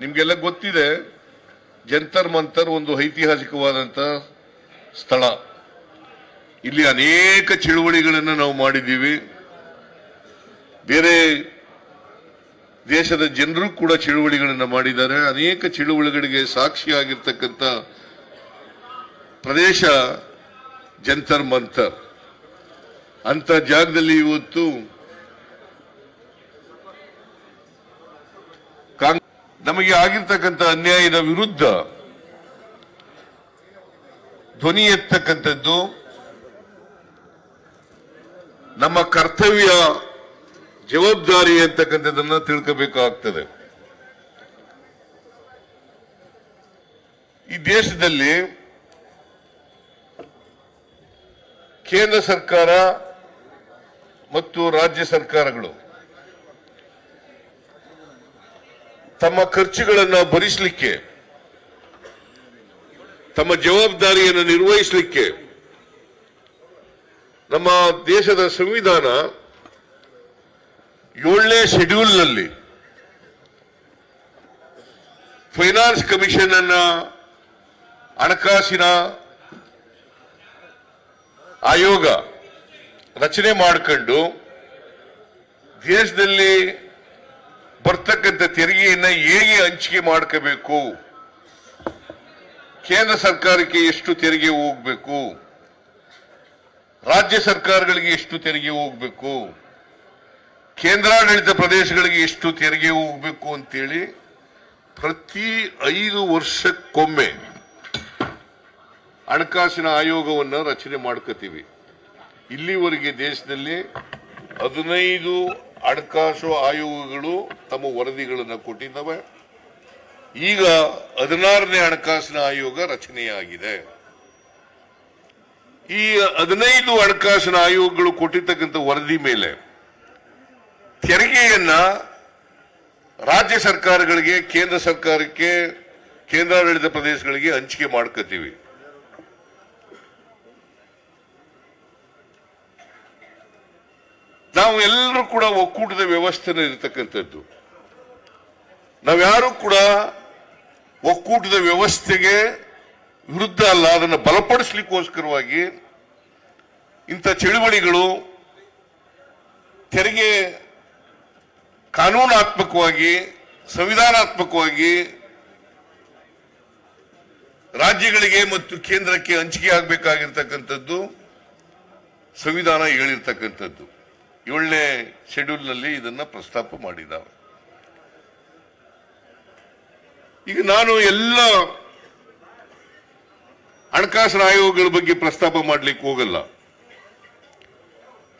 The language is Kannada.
ನಿಮ್ಗೆಲ್ಲ ಗೊತ್ತಿದೆ, ಜಂತರ್ ಮಂತರ್ ಒಂದು ಐತಿಹಾಸಿಕವಾದಂತ ಸ್ಥಳ. ಇಲ್ಲಿ ಅನೇಕ ಚಳುವಳಿಗಳನ್ನು ನಾವು ಮಾಡಿದ್ದೀವಿ. ಬೇರೆ ದೇಶದ ಜನರು ಕೂಡ ಚಳುವಳಿಗಳನ್ನು ಮಾಡಿದ್ದಾರೆ. ಅನೇಕ ಚಳುವಳಿಗಳಿಗೆ ಸಾಕ್ಷಿಯಾಗಿರ್ತಕ್ಕಂಥ ಪ್ರದೇಶ ಜಂತರ್ ಮಂತರ್. ಅಂತ ಜಾಗದಲ್ಲಿ ಇವತ್ತು ನಮಗೆ ಆಗಿರ್ತಕ್ಕಂಥ ಅನ್ಯಾಯದ ವಿರುದ್ಧ ಧ್ವನಿ ಎತ್ತಕ್ಕಂಥದ್ದು ನಮ್ಮ ಕರ್ತವ್ಯ ಜವಾಬ್ದಾರಿ ಅಂತಕ್ಕಂಥದ್ದನ್ನ ತಿಳ್ಕೋಬೇಕಾಗ್ತದೆ. ಈ ದೇಶದಲ್ಲಿ ಕೇಂದ್ರ ಸರ್ಕಾರ ಮತ್ತು ರಾಜ್ಯ ಸರ್ಕಾರಗಳು ತಮ್ಮ ಖರ್ಚುಗಳನ್ನು ಭರಿಸಲಿಕ್ಕೆ, ತಮ್ಮ ಜವಾಬ್ದಾರಿಯನ್ನು ನಿರ್ವಹಿಸಲಿಕ್ಕೆ ನಮ್ಮ ದೇಶದ ಸಂವಿಧಾನ ಏಳನೇ ಶೆಡ್ಯೂಲ್ನಲ್ಲಿ ಫೈನಾನ್ಸ್ ಕಮಿಷನ್ ಅನ್ನ ಹಣಕಾಸಿನ ಆಯೋಗ ರಚನೆ ಮಾಡಿಕೊಂಡು ದೇಶದಲ್ಲಿ ಬರ್ತಕ್ಕಂಥ ತೆರಿಗೆಯನ್ನ ಹೇಗೆ ಹಂಚಿಕೆ ಮಾಡ್ಕೋಬೇಕು? ಕೇಂದ್ರ ಸರ್ಕಾರಕ್ಕೆ ಎಷ್ಟು ತೆರಿಗೆ ಹೋಗ್ಬೇಕು? ರಾಜ್ಯ ಸರ್ಕಾರಗಳಿಗೆ ಎಷ್ಟು ತೆರಿಗೆ ಹೋಗ್ಬೇಕು? ಕೇಂದ್ರಾಡಳಿತ ಪ್ರದೇಶಗಳಿಗೆ ಎಷ್ಟು ತೆರಿಗೆ ಹೋಗ್ಬೇಕು ಅಂತೇಳಿ ಪ್ರತಿ ಐದು ವರ್ಷಕ್ಕೊಮ್ಮೆ ಹಣಕಾಸಿನ ಆಯೋಗವನ್ನು ರಚನೆ ಮಾಡ್ಕೋತೀವಿ. ಇಲ್ಲಿವರೆಗೆ ದೇಶದಲ್ಲಿ ಹದಿನೈದು ಹಣಕಾಸು ಆಯೋಗಗಳು ತಮ್ಮ ವರದಿಗಳನ್ನು ಕೊಟ್ಟಿದ್ದಾವೆ. ಈಗ ಹದಿನಾರನೇ ಹಣಕಾಸಿನ ಆಯೋಗ ರಚನೆಯಾಗಿದೆ. ಈ ಹದಿನೈದು ಹಣಕಾಸಿನ ಆಯೋಗಗಳು ಕೊಟ್ಟಿರ್ತಕ್ಕಂಥ ವರದಿ ಮೇಲೆ ತೆರಿಗೆಯನ್ನ ರಾಜ್ಯ ಸರ್ಕಾರಗಳಿಗೆ, ಕೇಂದ್ರ ಸರ್ಕಾರಕ್ಕೆ, ಕೇಂದ್ರಾಡಳಿತ ಪ್ರದೇಶಗಳಿಗೆ ಹಂಚಿಕೆ ಮಾಡ್ಕೋತೀವಿ ನಾವು ಎಲ್ಲರೂ ಕೂಡ ಒಕ್ಕೂಟದ ವ್ಯವಸ್ಥೆನ ಇರತಕ್ಕಂಥದ್ದು. ನಾವ್ಯಾರು ಕೂಡ ಒಕ್ಕೂಟದ ವ್ಯವಸ್ಥೆಗೆ ವಿರುದ್ಧ ಅಲ್ಲ, ಅದನ್ನು ಬಲಪಡಿಸ್ಲಿಕ್ಕೋಸ್ಕರವಾಗಿ ಇಂಥ ಚಳುವಳಿಗಳು ತೆರಿಗೆ ಕಾನೂನಾತ್ಮಕವಾಗಿ, ಸಂವಿಧಾನಾತ್ಮಕವಾಗಿ ರಾಜ್ಯಗಳಿಗೆ ಮತ್ತು ಕೇಂದ್ರಕ್ಕೆ ಹಂಚಿಕೆ ಆಗಬೇಕಾಗಿರ್ತಕ್ಕಂಥದ್ದು ಸಂವಿಧಾನ ಹೇಳಿರ್ತಕ್ಕಂಥದ್ದು. ಏಳನೇ ಶೆಡ್ಯೂಲ್ನಲ್ಲಿ ಇದನ್ನು ಪ್ರಸ್ತಾಪ ಮಾಡಿದ್ದಾರೆ ಈಗ ನಾನು ಎಲ್ಲ ಹಣಕಾಸಿನ ಆಯೋಗಗಳ ಬಗ್ಗೆ ಪ್ರಸ್ತಾಪ ಮಾಡಲಿಕ್ಕೆ ಹೋಗಲ್ಲ.